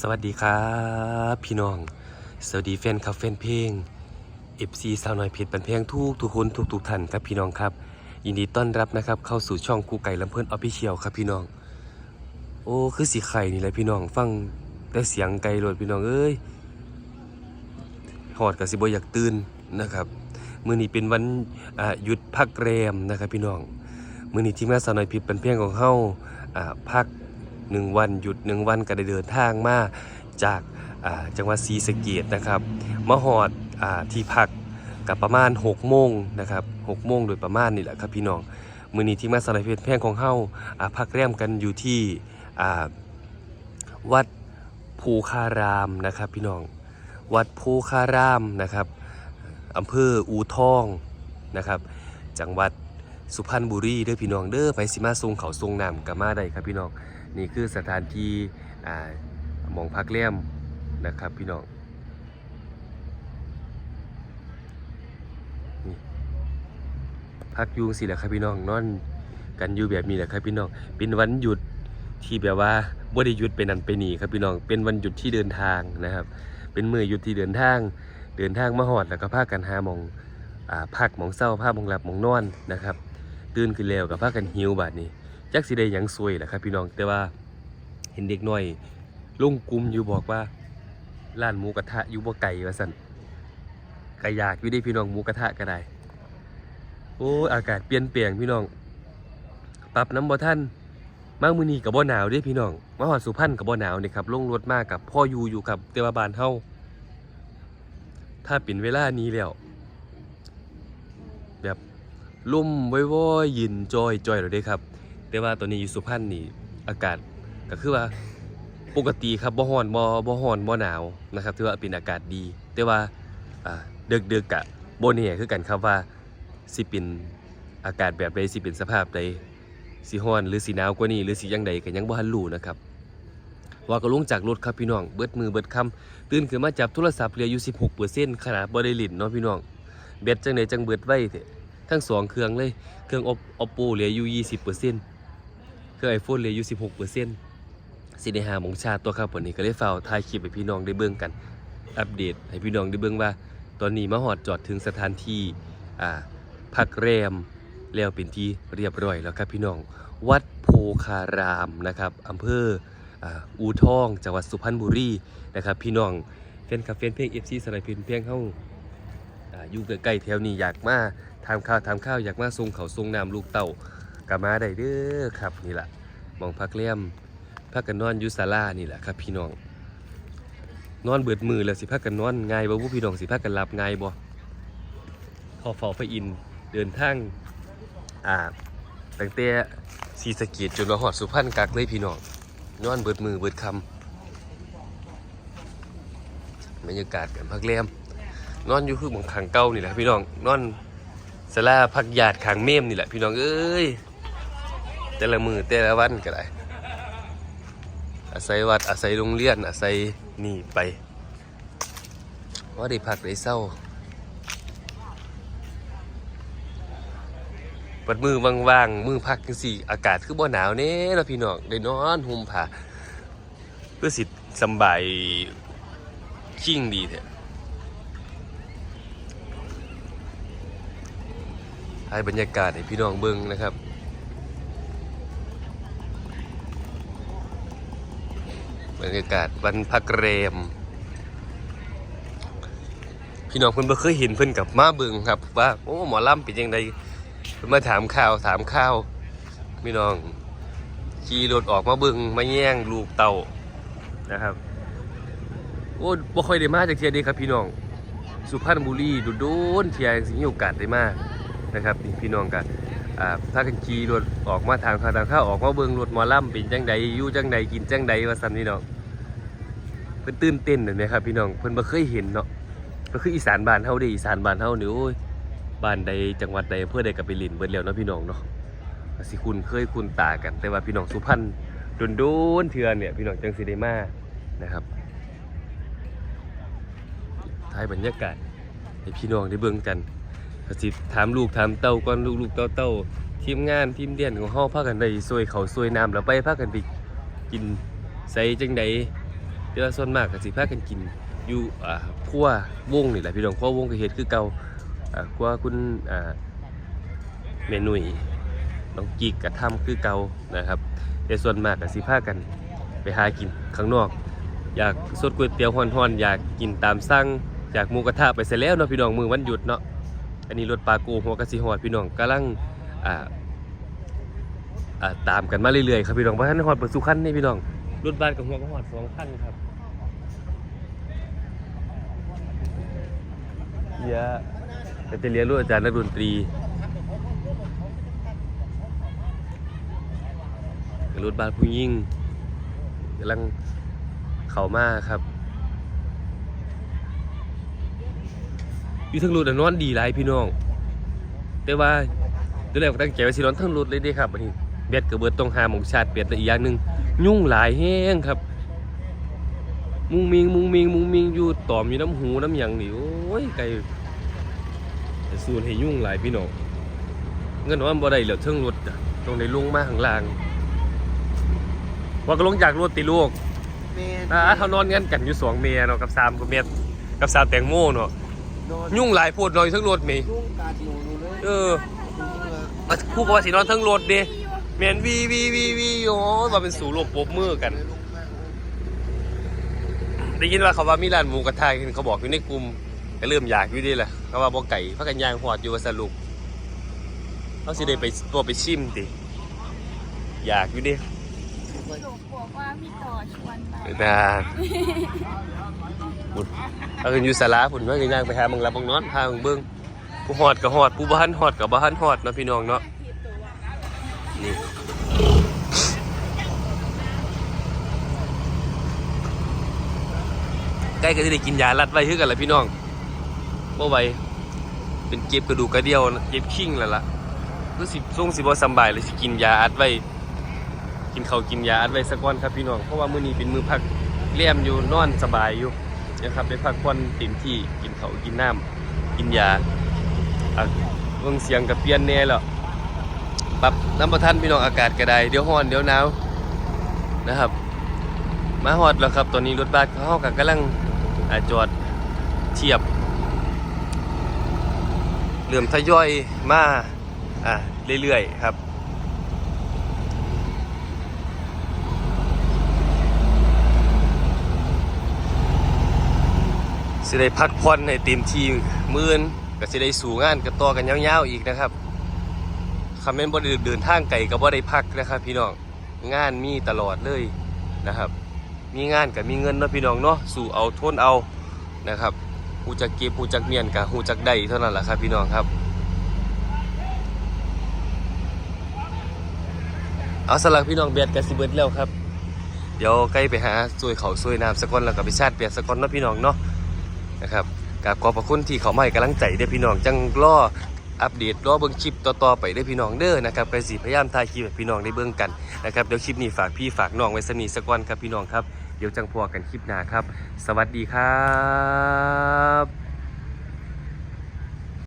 สวัสดีครับพี่น้อง สวัสดีแฟนคลับแฟนเพลง FC สาวน้อยเพชรบันเพลงทุกทุกคนทุกทุกท่านครับพี่น้องครับ ยินดีต้อนรับนะครับ เข้าสู่ช่องกูไก่ลำเพิ่นออฟฟิเชียลครับพี่น้อง โอ้คือสีไข่นี่แหละพี่น้อง ฟังแต่เสียงไก่โลดพี่น้องเอ้ยหอดกับสิบอยากตื่นนะครับมื้อนี้เป็นวันหยุดพักแรมนะครับพี่น้องมื้อนี้ทีมงานสาวน้อยเพชรบันเพลงของเฮาอ่าพัก หนึ่งวันหยุดหนึ่งวันก็ได้เดินทางมาจากาจังหวัดศรีสะเกดนะครับมาหอดอที่พักกับประมาณ6โมงนะครับ6โมงโดยประมาณนี่แหละครับพี่น้องมือนี้ที่มาสารเพชรแพงของเฮาาพักแรมกันอยู่ที่วัดภูคารามนะครับพี่น้องวัดภูคารามนะครับอำเภออูทองนะครับ จังหวัดสุพรรณบุรีเด้อพี่น้องเด้อไปสิมาทรงเขาทรงน้ำกับมาได้ครับพี่น้อง นี่คือสถานที่มองพักเลี่ยมนะครับพี่น้องนี่พักยุงสิแหละครับพี่น้องนอนกันอยู่แบบนี้แหละครับพี่น้องเป็นวันหยุดที่แบบว่าบ่ได้หยุดไปนั่นไปนี่ครับพี่น้องเป็นวันหยุดที่เดินทางนะครับ เป็นมือหยุดที่เดินทาง เดินทางมาหอดแล้วก็พากันหามองอพักมองเศร้าพาหมองหลับมองนอนนะครับ ตื่นขึ้นแล้วกับพากันหิวบาดนี้ จักสิได้หยังซวยแหละครับ พี่น้องแต่ว่าเห็นเด็กน้อยลุงกลุ่มอยู่บอกว่าร้านหมูกระทะอยู่บ่ไกลว่าสั่นก็อยากอยู่ได้พี่น้องหมูกระทะก็ได้ โอ้อากาศเปลี่ยนแปลงพี่น้องปรับน้ำบ่ท่านมามือนีกับบ่หนาวด้พี่น้องมาฮอดสุพรรณกับบ่หนาวนี่ครับลงรถมากกับพ่ออยู่อยู่ครับแต่ว่าบานเฮาถ้าเป็นเวลานี้แล้ว แบบลุ่มว้อยยินจอยจอยเลยครับ แต่ว่าตอนนี้อยู่สุพรรณนี่อากาศก็คือว่าปกติครับบ่ฮ้อนบ่บ่ฮ้อนบ่หนาวนะครับถือว่าเป็นอากาศดี แต่ว่าอ่าดึกๆกะบ่แน่คือกันครับว่าสิเป็นอากาศแบบใดสิเป็นสภาพใดสิฮ้อนหรือสิหนาวกว่านี้หรือสิยังใดก็ยังบ่ทันรู้นะครับว่าก็ลงจากรถครับพี่น้องเบิดมือเบิดคำตื่นขึ้นมาจับโทรศัพท์เหลืออยู่ 16%ขนาดบ่ได้ลิ้นเนาะพี่น้องแบตจังไดจังเบิดไว้ทั้งสองเครื่องเลยเครื่อง Oppo เหลืออยู่ 20%เครื่ อ iPhone เหลืออยู่16%สิได้หาหมองชาติตัวครับวันนี้ก็เลยฝาถ่ายคลิปให้พี่น้องได้เบิ่งกัน อัปเดตให้พี่น้องได้เบิ่งว่า ตอนนี้มาฮอดจอดถึงสถานที่อ่าพักแรมแล้วเป็นที่เรียบร้อยแล้วครับพี่น้อง วัดโพคารามนะครับอำเภออ่าอูทองจังหวัดสุพรรณบุรีนะครับ พี่น้องแฟนคลับแฟนเพลง FC สไลพลงเพลงเฮาอ่าอยู่ใกล้ๆแถวนี้อยากมาทำข้าวทำข้าวอยากมาทรงเขาทรงน้ำลูกเต่า กะมาได้เด้อครับนี่แหละมองพักเลี่ยมพักกันนอนยุศาลานี่แหละครับ พี่น้อง นอนเบิดมือแล้วสิพักกันนอนง่ายบ่ผู้พี่น้องสิพักกันหลับง่ายบ่พอเฝ้าพระอินทร์เดินทางอ่าตั้งแต่ศรีสะเกดจนมาฮอดสุพรรณกักเลยพี่น้องนอนเบิดมือเบิดคำบรรยากาศกันพักเลี่ยมนอนอยู่คือหมองขังเก่านี่แหละพี่น้องนอนสลาพักหยาดขังเมมนี่แหละพี่น้องเอ้ย แต่ละมือแต่ละวันก็ได้ อาศัยวัดอาศัยโรงเรียนอาศัยนี่ไปว่าได้พักได้เศร้าปัดมือว่างๆมือพักจังสี่ อากาศคือบ่หนาวเน่แล้วพี่น้องได้นอนห่มผ้าเพื่อสิสบายชิ่งดีเถอะให้บรรยากาศให้พี่น้องเบิ่งนะครับ บรรยากาศวันพักแรม พี่น้องเพิ่นบ่เคยเห็นเพิ่นกับมาเบิงครับ ว่าโอ้หมอลำเป็นยังไงเพิ่นมาถามข่าวถามข่าวพี่น้องขี่รถออกมาเบิงมาแย่งลูกเต่านะครับโอ้บ่ค่อยได้มาจากเทียเดีครับ พี่น้องสุพรรณบุรีโดนเทียสิมีโอกาสได้มากนะครับนี่พี่น้องกันอ่ากันขี่รถออกมาทางข้าวทางข้าวออกมาเบิงรถหมอลำเป็นจังใดยู่จังใดกินจังใดว่าซั่นพี่น้อง เพิ่นตื่นเต้นนั่นแหละครับพี่น้องเพิ่นบ่เคยเห็นเนาะก็คืออีสานบ้านเฮาเด้อีสานบ้านเฮานี่โอ้ยบ้านใดจังหวัดใดเพื่อใดก็ไปลินเบิดแล้วเนาะพี่น้องเนาะสิคุ้นเคยคุ้นตากัน แต่ว่าพี่น้องสุพรรณโดนๆเทื่อเนี่ยพี่น้องจังสิได้มานะครับถ่ายบรรยากาศให้พี่น้องได้เบิ่งกันก็สิถามลูกถามเต้าก่อนลูกลูกเต้าเต้าทีมงานทีมเดียนของเฮาพากันได้ซวยเขาซวยน้ำแล้วไปพากันไปกินใส่จังใด แต่ว่าส่วนมากก็สิพากันกินอยู่อ่าครัววงนี่แหละพี่น้องครัววงก็เฮ็ดคือเก่าอ่าครัวคุณอ่าแม่นุ่ยน้องกิกก็ทำคือเก่านะครับแต่ส่วนมากก็สิพากันไปหากินข้างนอก อยากสดก๋วยเตี๋ยวฮ้อนๆอยากกินตามสั่งอยากหมูกระทะไปเสร็จแล้วเนาะพี่น้องมือวันหยุดเนาะอันนี้รถปลาโกหัวกระสิฮอดพี่น้องกำลังอ่าอ่าตามกันมาเรื่อยๆครับพี่น้องเพราะฉะนั้นฮอดเปิดสุขันนี่พี่น้อง รถบ้านกับหัวก็ฮอดสองคันครับเยอะแต่จะเรียนรู้อาจารย์นักดนตรีรถบ้านผู้ยิ่งกำลังเขามาครับอยู่ทั้งรถน่ะนอนดีหลายพี่น้อง แต่ว่าเดี๋ยวแรกก็ตั้งใจว่าสินอนทั้งรถเลยเด้ครับอันนี้เบ็ดกับเบิดต้องหาหมองชาติเบ็ดและอีกอย่างหนึ่ง ยุ่งหลายแห้งครับ มุงมิงมุงมิงมุงมิงอยู่ตอมอยู่น้ำหูน้ำหยังนี่โอ้ยไก่จะสูนให้ยุ่งหลายพี่น้องเงินว่าบ่ได้เหลือเทิงรถอะต้องได้ลงมาข้างล่าง ว่าก็ลงจากรถติลูกแม่อ่าเขานอนกันกันอยู่สองเมียเนาะกับสามกับเมียกับสามแตงโมเนาะนอนยุ่งหลายโพดหน่อยทั้งรถเมยุ่งกัดหนูหนูเลยเออมาคู่กับว่าสินอนทั้งรถเด้ เมียนวีวีวีวีโอ้ว่าเป็นสู่โลกปรบมือกัน ได้ยินว่าเขาว่ามีร้านหมูกระทะเห็นเขาบอกอยู่ในกลุ่มก็เริ่มอยากอยู่ดีแหละเขาว่าบ่ไก่พักกันย่างหอดอยู่ว่าสรุปเขาสิได้ไปตัวไปชิมติอยากอยู่ดิหนูบอกว่าพี่ต่อชวนไปนะบุญเอากันอยู่สาราพุ่นว่ากันย่างไปหามึงรับมึงนอนพามึงเบิ่งผู้หอดก็หอดผู้บ้านหอดก็บ้านหอดเนาะพี่น้องเนาะ ใกล้ก็จะได้กินยาลัดไว้คือกันแหละพี่น้องบ่ไหวเป็นเก็บกระดูกกระเดียวเก็บขิงแล้วล่ะคือสิทรงสิบ่สบายเลยสิกินยาอัดไว้ กินเขากินยาอัดไว้สักวันครับพี่น้องเพราะว่ามื้อนี้เป็นมื้อพักเลี่ยมอยู่นอนสบายอยู่นะครับได้พักผ่อนเต็มที่กินเขากินน้ำกินยาอะเบิ่งเสียงกับเปลี่ยนแน่แล้วปรับน้ำประทันพี่น้องอากาศก็ได้เดี๋ยวร้อนเดี๋ยวหนาวนะครับ มาฮอดแล้วครับตอนนี้รถบัสเขาก็กำลัง จอดเทียบเริ่มทยอยมาอ่าเรื่อยๆครับสิได้พักผ่อนให้เต็มที่มื่นก็สิได้สู่งานกันต่อกันยาวๆอีกนะครับคำเมนต์บ่ได้เดินทางไกลก็บ่ได้พักนะครับ พี่น้องงานมีตลอดเลยนะครับ มีงานกับมีเงินเนาะพี่น้องเนาะสู่เอาทนเอานะครับหูจักเก็บหูจักเมียนกับหูจักได้เท่านั้นแหละครับพี่น้องครับ เอาสลักพี่น้องเบียดกันสิเบิดแล้วครับ เดี๋ยวใกล้ไปหาซวยเขาซวยน้ำสกคนแล้วก็ไปชาติเปียกสักคนเนาะพี่น้องเนาะนะครับกับขอบพระคุณที่เขามาให้กำลังใจเด้พี่น้องจังรออัปเดตรอเบิ่งคลิปต่อๆไปเด้พี่น้องเด้อนะครับไปสิพยายามถ่ายคลิปให้พี่น้องได้เบิ่งกันนะครับเดี๋ยวคลิปนี้ฝากพี่ฝากน้องไว้สนีสักวันครับพี่น้องครับ ดี๋ยวจังพอกันคลิปหน้าครับ สวัสดีครับ